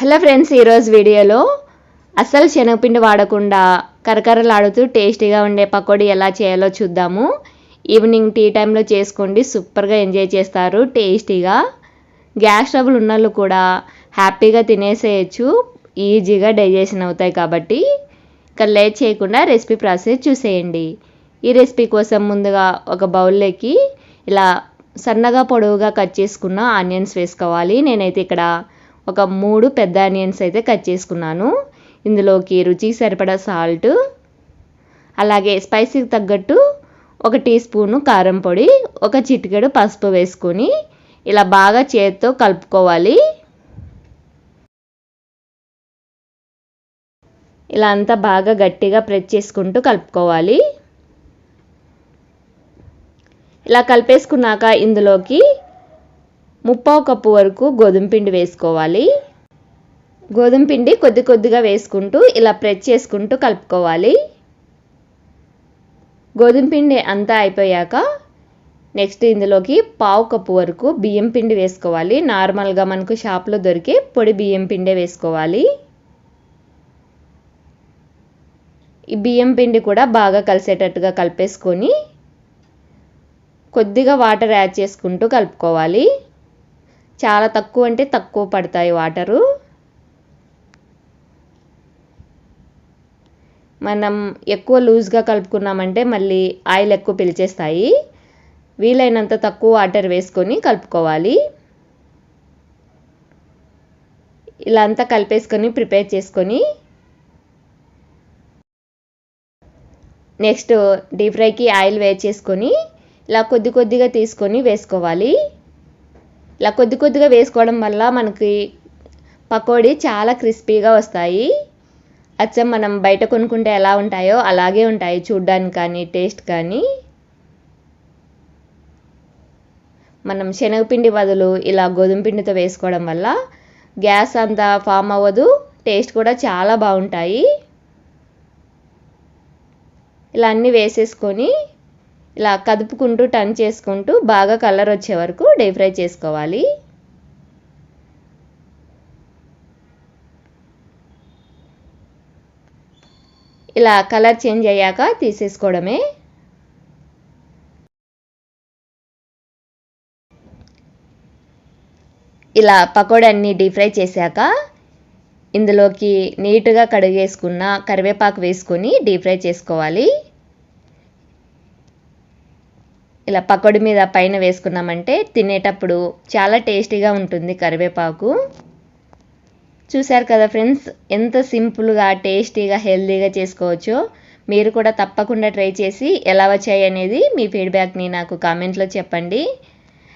Hello friends ఈరోజు వీడియోలో అస్సలు శనగపిండి వాడకుండా కరకరలాడుతూ టేస్టీగా ఉండే పకోడీ ఎలా చేయాలో చూద్దాము. ఈవినింగ్ టీ టైంలో చేసుకోండి సూపర్గా ఎంజాయ్ చేస్తారు టేస్టీగా. గ్యాస్ ట్రబుల్ ఉన్నోళ్ళు కూడా హ్యాపీగా తినేసేయచ్చు ఈజీగా డైజెషన్ అవుతాయి కాబట్టి. ఇక లేట్ చేయకుండా రెసిపీ ప్రాసెస్ చూసేయండి. ఈ రెసిపీ కోసం ముందుగా ఒక బౌల్లోకి ఇలా సన్నగా పొడవుగా కట్ చేసుకున్న ఆనియన్స్ వేసుకోవాలి. నేనైతే ఇక్కడ ఒక మూడు పెద్ద ఆనియన్స్ అయితే కట్ చేసుకున్నాను. ఇందులోకి రుచికి సరిపడా సాల్ట్ అలాగే స్పైసీకి తగ్గట్టు ఒక టీ స్పూను కారం పొడి ఒక చిటికెడు పసుపు వేసుకొని ఇలా బాగా చేతితో కలుపుకోవాలి. ఇలా అంతా బాగా గట్టిగా ప్రెస్ చేసుకుంటూ కలుపుకోవాలి. ఇలా కలిపేసుకున్నాక ఇందులోకి ముప్పావు కప్పు వరకు గోధుమ పిండి వేసుకోవాలి. గోధుమ పిండి కొద్ది కొద్దిగా వేసుకుంటూ ఇలా ప్రెస్ చేసుకుంటూ కలుపుకోవాలి. గోధుమ పిండి అంతా అయిపోయాక నెక్స్ట్ ఇందులోకి పావు కప్పు వరకు బియ్యం పిండి వేసుకోవాలి. నార్మల్గా మనకు షాప్లో దొరికే పొడి బియ్యం పిండే వేసుకోవాలి. ఈ బియ్యం పిండి కూడా బాగా కలిసేటట్టుగా కలిపేసుకొని కొద్దిగా వాటర్ యాడ్ చేసుకుంటూ కలుపుకోవాలి. చాలా తక్కువ అంటే తక్కువ పడతాయి వాటరు. మనం ఎక్కువ లూజ్గా కలుపుకున్నామంటే మళ్ళీ ఆయిల్ ఎక్కువ పిలిచేస్తాయి. వీలైనంత తక్కువ వాటర్ వేసుకొని కలుపుకోవాలి. ఇలా అంతా కలిపేసుకొని ప్రిపేర్ చేసుకొని నెక్స్ట్ డీప్ ఫ్రైకి ఆయిల్ వేడి చేసుకొని ఇలా కొద్ది కొద్దిగా తీసుకొని వేసుకోవాలి. ఇలా కొద్ది కొద్దిగా వేసుకోవడం వల్ల మనకి పకోడీ చాలా క్రిస్పీగా వస్తాయి. అచ్చం మనం బయట కొనుక్కుంటే ఎలా ఉంటాయో అలాగే ఉంటాయి చూడ్డానికి కానీ టేస్ట్ కానీ. మనం శనగపిండి బదులు ఇలా గోధుమ పిండితో వేసుకోవడం వల్ల గ్యాస్ అంతా ఫామ్ అవ్వదు టేస్ట్ కూడా చాలా బాగుంటాయి. ఇలా అన్నీ వేసేసుకొని ఇలా కదుపుకుంటూ టర్న్ చేసుకుంటూ బాగా కలర్ వచ్చే వరకు డీప్ ఫ్రై చేసుకోవాలి. ఇలా కలర్ చేంజ్ అయ్యాక తీసేసుకోవడమే. ఇలా పకోడీ అన్నీ డీప్ ఫ్రై చేశాక ఇందులోకి నీట్గా కడిగేసుకున్న కరివేపాకు వేసుకొని డీప్ ఫ్రై చేసుకోవాలి. ఇలా పకోడి మీద పైన వేసుకున్నామంటే తినేటప్పుడు చాలా టేస్టీగా ఉంటుంది కరివేపాకు. చూశారు కదా ఫ్రెండ్స్ ఎంత సింపుల్గా టేస్టీగా హెల్తీగా చేసుకోవచ్చో. మీరు కూడా తప్పకుండా ట్రై చేసి ఎలా వచ్చాయి అనేది మీ ఫీడ్బ్యాక్ని నాకు కామెంట్లో చెప్పండి.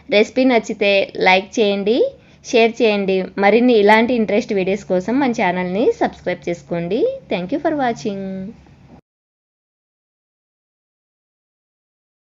రెసిపీ నచ్చితే లైక్ చేయండి షేర్ చేయండి. మరిన్ని ఇలాంటి ఇంట్రెస్ట్ వీడియోస్ కోసం మన ఛానల్ని సబ్స్క్రైబ్ చేసుకోండి. Thank you for watching.